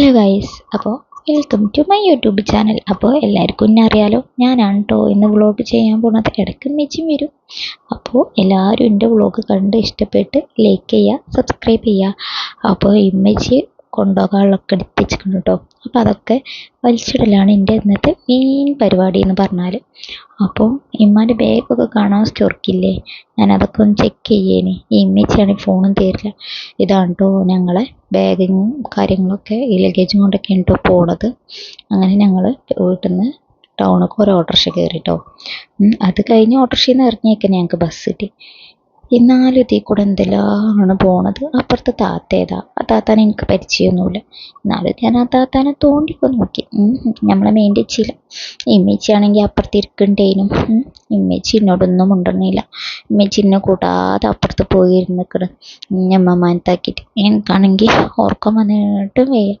Hello guys അപ്പോൾ welcome to my YouTube channel അപ്പോൾ എല്ലാവർക്കും എന്നെ അറിയാലോ ഞാനാണ് കേട്ടോ ഇന്ന് വ്ളോഗ് ചെയ്യാൻ പോണത്. ഇടയ്ക്ക് മെച്ചും വരും. അപ്പോൾ എല്ലാവരും എന്റെ വ്ളോഗ് കണ്ട് ഇഷ്ടപ്പെട്ട് ലൈക്ക് ചെയ്യുക സബ്സ്ക്രൈബ് ചെയ്യുക അപ്പോൾ ഇമ്മച്ചി കൊണ്ടുപോകാനുള്ളതൊക്കെ എടുപ്പിച്ചിട്ടുണ്ട് കേട്ടോ. അപ്പോൾ അതൊക്കെ വലിച്ചിടലാണ് എന്റെ ഇന്നത്തെ മെയിൻ പരിപാടി എന്ന് പറഞ്ഞാൽ അപ്പോൾ ഇമ്മാന്റെ ബാഗൊക്കെ കാണാൻ സ്റ്റോർക്കില്ലേ? ഞാൻ അതൊക്കെ ഒന്ന് ചെക്ക് ചെയ്യേനി. ഈ ഇമ്മച്ചിയാണെങ്കിൽ ഫോണും തരില്ല. ഇതാണ് കേട്ടോ ഞങ്ങളെ ബാഗും കാര്യങ്ങളൊക്കെ ഈ ലഗേജും കൊണ്ടൊക്കെയാണ് കേട്ടോ പോണത്. അങ്ങനെ ഞങ്ങൾ വീട്ടിൽ നിന്ന് ടൗണിലേക്ക് ഒരു ഓട്ടോറിക്ഷ കയറി കേട്ടോ അത് കഴിഞ്ഞ് ഓട്ടോറിക്ഷയിൽ നിന്ന് ഇറങ്ങിയേക്കാൻ ഞങ്ങൾക്ക് ബസ് കിട്ടി. എന്നാലും ഇതിൽ കൂടെ എന്തെല്ലാമാണ് പോണത്? അപ്പുറത്തെ താത്ത ഏതാ? ആ താത്താനെ എനിക്ക് പരിചയമൊന്നുമില്ല എന്നാലും ഞാൻ ആ താത്താനെ തോണ്ടിയൊക്കെ നോക്കി. നമ്മളെ മെയിൻ വെച്ചില്ല ഇമ്മച്ചിയാണെങ്കിൽ അപ്പുറത്ത് ഇരിക്കണ്ടേനും. ഇമ്മച്ചി എന്നോടൊന്നും ഉണ്ടെന്നില്ല ഇമ്മച്ചി എന്നെ കൂട്ടാതെ അപ്പുറത്ത് പോയി ഇരുന്നിക്കണ് ഞമ്മമാനത്താക്കിയിട്ട് എനിക്കാണെങ്കിൽ ഓർക്കം വന്നിട്ട് വയ്യ.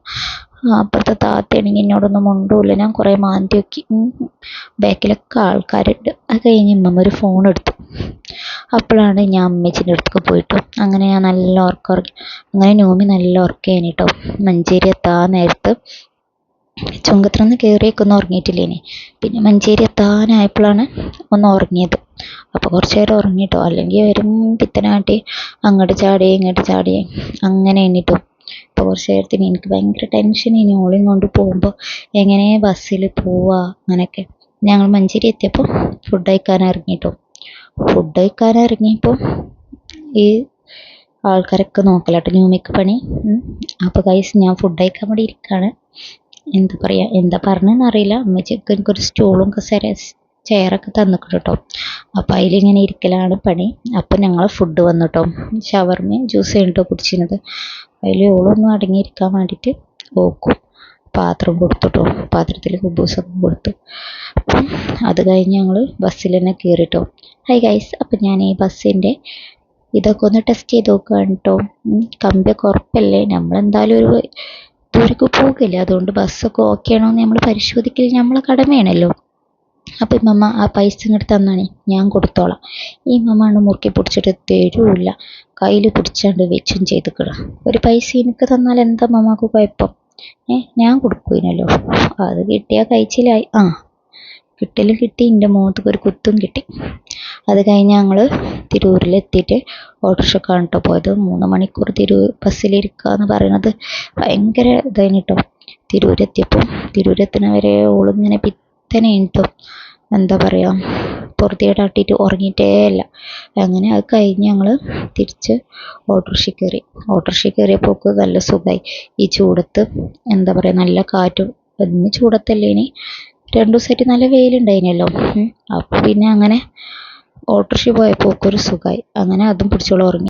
അപ്പുറത്തെ താത്തയാണെങ്കിൽ എന്നോടൊന്നും മുണ്ടൂല്ല. ഞാൻ കുറേ മാന്തി നോക്കി ബാക്കിലൊക്കെ ആൾക്കാരുണ്ട്. അത് കഴിഞ്ഞ് ഇമ്മമ്മ ഒരു ഫോൺ എടുത്തു. അപ്പോഴാണ് ഞാൻ അമ്മച്ചിന്റെ അടുത്തേക്ക് പോയിട്ട് അങ്ങനെ ഞാൻ നല്ല ഉറക്കം ഉറങ്ങി. അങ്ങനെ നോമി നല്ല ഉറക്കേനി കേട്ടോ. മഞ്ചേരി എത്താൻ നേരത്ത്. ചുങ്കത്തുനിന്ന് കയറിയൊക്കെ ഉറങ്ങിയിട്ടില്ലേനി. പിന്നെ മഞ്ചേരി എത്താനായപ്പോഴാണ് ഒന്ന് ഉറങ്ങിയത്. അപ്പോൾ കുറച്ച് നേരം ഉറങ്ങിയിട്ടോ അല്ലെങ്കിൽ വരും പിത്തനാട്ടി അങ്ങോട്ട് ചാടിയേ ഇങ്ങോട്ട് ചാടിയേ അങ്ങനെ എണ്ണിട്ടു അപ്പോൾ കുറച്ച് നേരത്തിന് എനിക്ക് ഭയങ്കര ടെൻഷൻ ഇനി ഓളിയും കൊണ്ട് പോകുമ്പോൾ എങ്ങനെ ബസ്സിൽ പോവുക അങ്ങനെയൊക്കെ. ഞങ്ങൾ മഞ്ചേരി എത്തിയപ്പോൾ ഫുഡ് കഴിക്കാൻ ഇറങ്ങിട്ടോ ഫുഡ് കഴിക്കാൻ ഇറങ്ങിയപ്പോൾ ഈ ആൾക്കാരൊക്കെ നോക്കലാട്ടോ ന്യൂമിക്ക് പണി. അപ്പോൾ ഗൈസ് ഞാൻ ഫുഡ് കഴിക്കാൻ വേണ്ടി ഇരിക്കുകയാണ് എന്താ പറയുക എന്താ പറഞ്ഞതെന്ന് അറിയില്ല. അമ്മച്ചിക്ക് എനിക്കൊരു സ്റ്റൂളും കസേര ചെയറൊക്കെ തന്നിട്ടുണ്ട് കേട്ടോ അപ്പോൾ അതിലിങ്ങനെ ഇരിക്കലാണ് പണി. അപ്പോൾ ഞങ്ങൾ ഫുഡ് വന്നു കേട്ടോ ഷവർമയും ജ്യൂസ് കേട്ടോ കുടിച്ചിരുന്നത്. അതിൽ ഓളൊന്നും അടങ്ങിയിരിക്കാൻ വേണ്ടിയിട്ട് ഓക്കും. പാത്രം കൊടുത്തു കേട്ടോ പാത്രത്തിൽ കുബൂസൊക്കെ കൊടുത്തു. അപ്പം അത് കഴിഞ്ഞ് ഞങ്ങൾ ബസ്സിൽ തന്നെ കയറി ഹൈ ഗൈസ് അപ്പം ഞാൻ ഈ ബസ്സിന്റെ ഇതൊക്കെ ഒന്ന് ടെസ്റ്റ് ചെയ്ത് നോക്കുകയാണ് കേട്ടോ കമ്പിയൊക്കെ ഉറപ്പല്ലേ? നമ്മളെന്തായാലും ഒരു ദൂരേക്ക് പോകില്ല? അതുകൊണ്ട് ബസ്സൊക്കെ ഓക്കെ ആണോ എന്ന് നമ്മൾ പരിശോധിക്കൽ നമ്മളെ കടമയാണല്ലോ. അപ്പം ഈ മമ്മ ആ പൈസ ഇങ്ങോട്ട് തന്നാണേ ഞാൻ കൊടുത്തോളാം. ഈ മമ്മാണ് മുറുക്കി പിടിച്ചിട്ട് തരൂല്ല. കയ്യിൽ പിടിച്ചാണ്ട് വെച്ചും ചെയ്തിക്കണം. ഒരു പൈസ എനിക്ക് തന്നാൽ എന്താ മമ്മക്ക് കുഴപ്പം? ഏ ഞാൻ കൊടുക്കുമല്ലോ അത് കിട്ടിയാൽ കഴിച്ചിലായി. ആ കിട്ടലും കിട്ടി എന്റെ മുഖത്തേക്ക് ഒരു കുത്തും കിട്ടി. അത് കഴിഞ്ഞ് ഞങ്ങൾ തിരൂരിലെത്തിയിട്ട് ഓട്ടോറിക്ഷക്കാണ് കേട്ടോ പോയത്. മൂന്ന് മണിക്കൂർ തിരൂർ ബസ്സിലിരിക്കുക എന്ന് പറയുന്നത് ഭയങ്കര ഇതായിരുന്നു കേട്ടോ തിരൂരെത്തിയപ്പോൾ തിരൂരെത്തുന്നവരെ ഓളിങ്ങനെ പിത്തനെ കേട്ടോ എന്താ പറയുക പൊറുതിയേടാട്ടിയിട്ട് ഉറങ്ങിയിട്ടേ ഇല്ല. അങ്ങനെ അത് കഴിഞ്ഞ് ഞങ്ങൾ തിരിച്ച് ഓട്ടോറിക്ഷ കയറി. ഓട്ടോറിക്ഷ കയറിയപ്പോൾ നല്ല സുഖമായി ഈ ചൂടത്ത് എന്താ പറയുക നല്ല കാറ്റും. ഇന്ന് ചൂടത്തല്ലേ ഇനി? രണ്ട് ദിവസമായിട്ട് നല്ല വെയിലുണ്ടായിനല്ലോ. അപ്പോൾ പിന്നെ അങ്ങനെ ഓട്ടോറിക്ഷ പോയപ്പോൾ ഒരു സുഖമായി അങ്ങനെ അതും പിടിച്ചോളം ഉറങ്ങി.